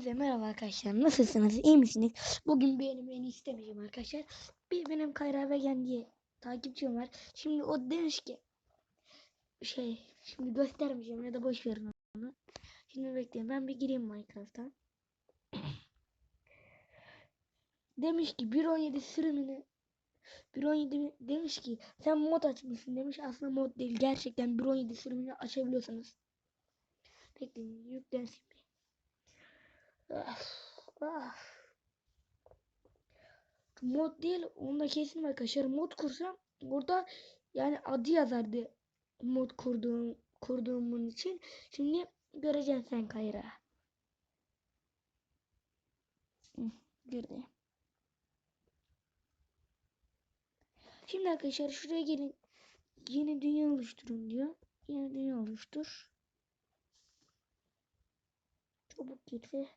Hepinize merhaba arkadaşlar. Nasılsınız? İyi misiniz? Bugün benim beni istemeyeceğim arkadaşlar. Bir benim Kayra Begen diye takipçim var. Şimdi o demiş ki şey şimdi göstermeyeceğim ya da boş verin onu. Şimdi bekleyin ben bir gireyim Minecraft'a. demiş ki 1.17 sürümünü 1.17 demiş ki sen mod açmışsın demiş. Aslında mod değil. Gerçekten 1.17 sürümünü açabiliyorsunuz. Bekleyin yüklensin. Mod değil onda kesin arkadaşlar mod kursam burada yani adı yazardı mod kurduğum kurduğumun için. Şimdi göreceksin sen Kayra girdi. Şimdi arkadaşlar şuraya gelin. Yeni dünya oluşturun diyor. Yeni dünya oluştur. Çabuk girdi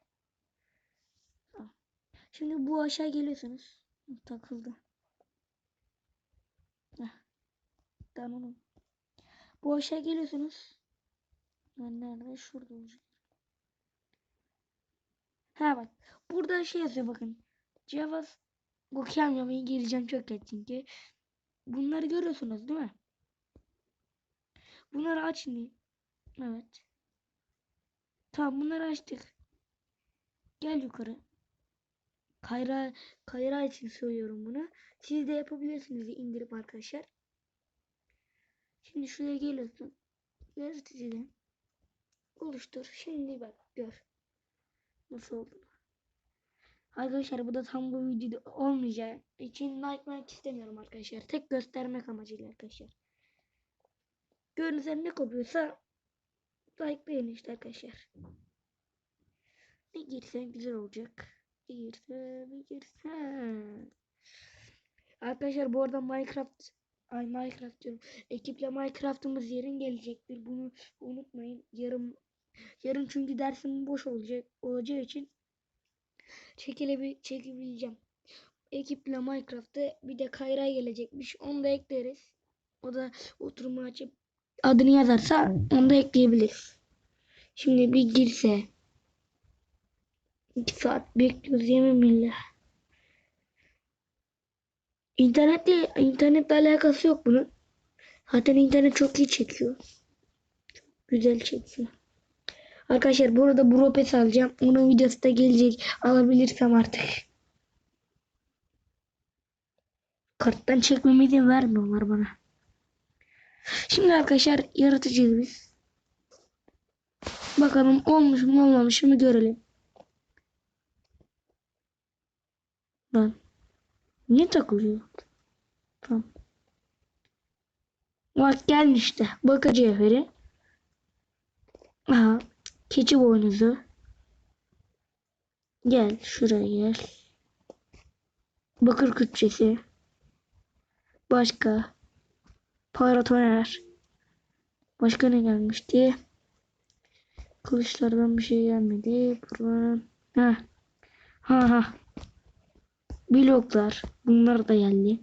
Şimdi bu aşağı geliyorsunuz. Takıldı. Heh. Tamam. Bu aşağı geliyorsunuz. Ben nerede? Şurada olacak. Ha bak. Burada şey yazıyor bakın. Cevaz okuyamıyorum. İngilizcem çok kötü çünkü. Bunları görüyorsunuz değil mi? Bunları aç şimdi. Evet. Tamam bunları açtık. Gel yukarı. Kayra, Kayra için söylüyorum bunu. Siz de yapabilirsiniz indirip arkadaşlar. Şimdi şuraya geliyorsun. Yaratıcıdan. Oluştur. Şimdi bak gör. Nasıl oldu. Arkadaşlar bu da tam bu videoda olmayacak için like like istemiyorum arkadaşlar. Tek göstermek amacıyla arkadaşlar. Görünüze ne kopuyorsa like beğenin işte arkadaşlar. Bir girsen güzel olacak. Girse bir girse. Arkadaşlar bu arada Minecraft ay Minecraft diyorum. Ekiple Minecraft'ımız yarın gelecektir. Bunu unutmayın. Yarın yarın çünkü dersim boş olacak olacağı için çekilebil çekebileceğim. Ekiple Minecraft'ta bir de Kayra gelecekmiş. Onu da ekleriz. O da oturumu açıp adını yazarsa onu da ekleyebiliriz. Şimdi bir girse 2 saat bekliyoruz yemin billah. İnternetle, internetle alakası yok bunun. Zaten internet çok iyi çekiyor. Çok güzel çekiyor. Arkadaşlar burada Bropes alacağım. Onun videosu da gelecek. Alabilirsem artık. Karttan çekmeme izin vermiyorlar bana. Şimdi arkadaşlar yaratıcıyız biz. Bakalım olmuş mu olmamış mı görelim. Lan. Niye takılıyor? Tamam. Bak gelmiş de. Bakı cevheri. Aha. Keçi boynuzu. Gel şuraya gel. Bakır kütçesi. Başka. Paratoner. Başka ne gelmişti? Kılıçlardan bir şey gelmedi. Buradan. Ha. Ha ha. Bloklar. Bunlar da geldi.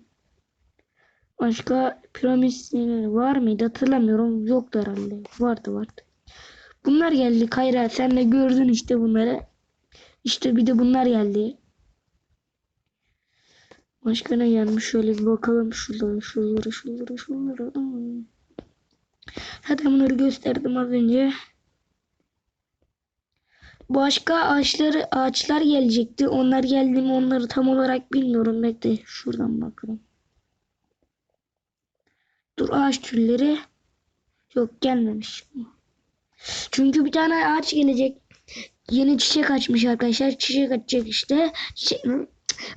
Başka piramit var mıydı hatırlamıyorum. Yoktu herhalde. Vardı vardı. Bunlar geldi Kayra. Sen de gördün işte bunları. İşte bir de bunlar geldi. Başka ne gelmiş? Şöyle bir bakalım. Şuralara, şuralara, şuralara. Hmm. Zaten bunları gösterdim az önce. Başka ağaçları ağaçlar gelecekti. Onlar geldi mi onları tam olarak bilmiyorum. Bekle şuradan bakalım. Dur ağaç türleri. Yok gelmemiş. Çünkü bir tane ağaç gelecek. Yeni çiçek açmış arkadaşlar. Çiçek açacak işte. Çiçek,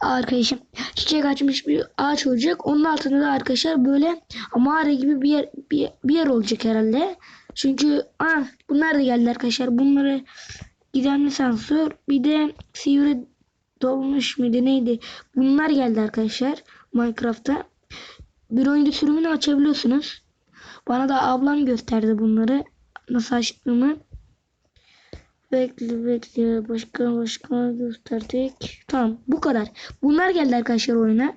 arkadaşım çiçek açmış bir ağaç olacak. Onun altında da arkadaşlar böyle mağara gibi bir yer, bir, bir yer olacak herhalde. Çünkü ah, bunlar da geldi arkadaşlar. Bunları Gizemli sensör. Bir de sivri dolmuş muydu neydi? Bunlar geldi arkadaşlar. Minecraft'ta. Bir oyuncu sürümünü açabiliyorsunuz. Bana da ablam gösterdi bunları. Nasıl açtığımı. Bekle bekle. Başka başka gösterdik. Tamam bu kadar. Bunlar geldi arkadaşlar oyuna.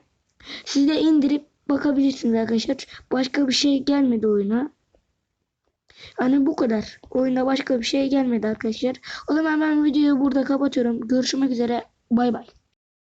Siz de indirip bakabilirsiniz arkadaşlar. Başka bir şey gelmedi oyuna. Hani bu kadar. Oyunda başka bir şey gelmedi arkadaşlar. O zaman ben videoyu burada kapatıyorum. Görüşmek üzere. Bay bay.